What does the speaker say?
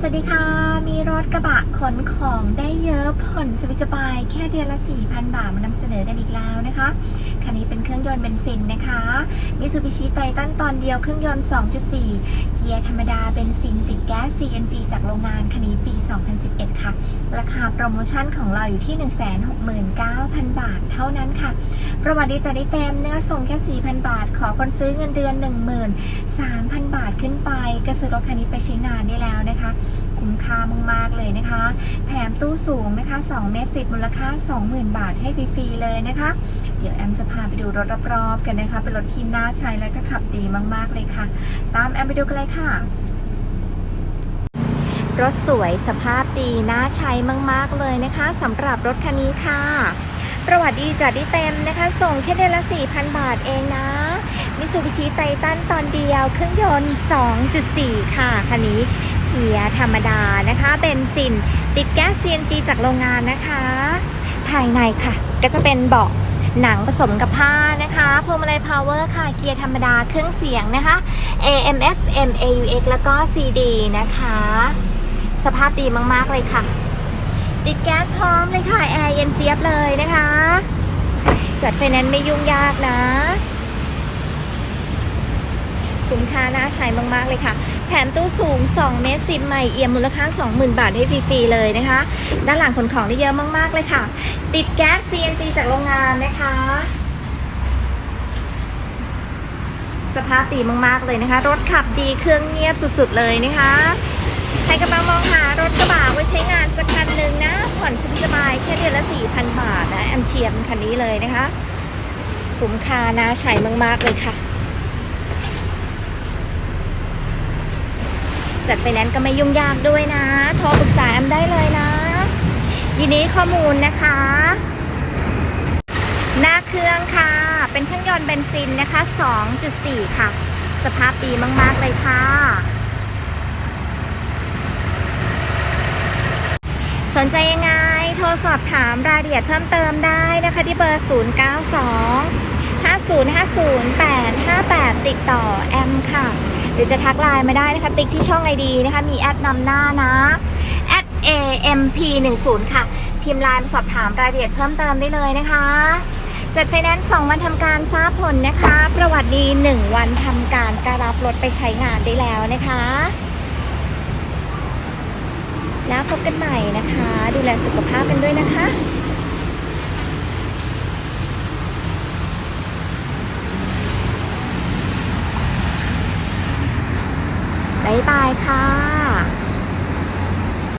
สวัสดีค่ะ มีรถกระบะขนของได้เยอะผ่อนสบายๆแค่เดือนละ 4,000 บาทมานำเสนอกันอีกแล้วนะคะ คันนี้เป็นเครื่องยนต์เบนซินนะคะมิซูบิชิไททันตอนเดียวเครื่องยนต์ 2.4 เกียร์ธรรมดาเบนซินติดแก๊ส CNG จากโรงงานคันนี้ปี 2011 ค่ะ ราคาโปรโมชั่นของเราอยู่ที่ 169,000 บาทเท่านั้นค่ะ ประวัติดีจะได้เต็มเนื้อส่งแค่ 4,000 บาท ขอคนซื้อเงินเดือน 13,000 บาทขึ้นไป ก็ซื้อรถคันนี้ไปใช้งานได้แล้วนะคะ คุ้มค่ามากๆเลยนะคะ แถมตู้สูงนะคะ2เมตรสิมูลค่า 20,000 บาทให้ฟรีๆเลยนะคะ เดี๋ยวแอมจะพาไปดูรถรอบๆกันนะคะ เป็นรถที่น่าใช้และก็ขับดีมากๆเลยค่ะ ตามแอมไปดูกันเลยค่ะรถสวยสภาพดีน่าใช้มาก ๆ เลยนะคะสำหรับรถคันนี้ค่ะ ประวัติดีจัดได้เต็มนะคะ ส่งแค่เดือนละ 4,000 บาทเองนะมิซูบิชิไททันตอนเดียวเครื่องยนต์ 2.4 ค่ะ คันนี้ เกียร์ธรรมดานะคะเบนซิน ติดแก๊ส CNG จากโรงงานนะคะ ภายในค่ะ ก็จะเป็นเบาะหนังผสมกับผ้านะคะพวงมาลัยพาวเวอร์ค่ะ เกียร์ธรรมดาเครื่องเสียงนะคะ AM FM AUX แล้วก็ CD นะคะ สภาพดีมาก ๆ เลยค่ะ ติดแก๊สพร้อมเลยค่ะ แอร์เย็นเจี๊ยบเลยนะคะ จัดไฟแนนซ์ไม่ยุ่งยากนะ คุ้มค่าน่าใช้มากๆเลยค่ะ แถมตู้สูง 2 เมตรซิมใหม่เอี่ยมมูลค่า 20,000 บาทให้ฟรีๆเลยนะคะ ด้านหลังขนของได้เยอะมากๆเลยค่ะ ติดแก๊ส CNG จากโรงงานนะคะ สภาพดีมากๆเลยนะคะ รถขับดีเครื่องเงียบสุดๆเลยนะคะใครกำลังมองหารถกระบะไว้ใช้งานสักคันหนึ่งนะผ่อนสบายแค่เดือนละ 4,000 บาทนะแอมเชียร์คันนี้เลยนะคะคุ้มค่าน่าใช้มาก ๆ เลยค่ะ จัดไฟแนนซ์ก็ไม่ยุ่งยากด้วยนะ โทรปรึกษาแอมได้เลยนะ ยินดีข้อมูลนะคะ หน้าเครื่องค่ะ เป็นเครื่องยนต์เบนซินนะคะ 2.4 ค่ะ สภาพดีมาก ๆ เลยค่ะ สนใจยังไง โทรสอบถามรายละเอียดเพิ่มเติมได้นะคะที่เบอร์ 092 5050 858 ติดต่อแอมค่ะ รือจะทักไลน์มาได้นะคะ ติ๊กที่ช่องไอดีนะคะ มีแอดนำหน้านะ at amp10 ค่ะ พิมพ์ไลน์มาสอบถามรายละเอียดเพิ่มเติมได้เลยนะคะ จัดไฟแนนซ์2วันทำการทราบผลนะคะ ประวัติดี 1 วันทำการการรับรถไปใช้งานได้แล้วนะคะ แล้วพบกันใหม่นะคะ ดูแลสุขภาพกันด้วยนะคะ บ๊ายบายค่ะ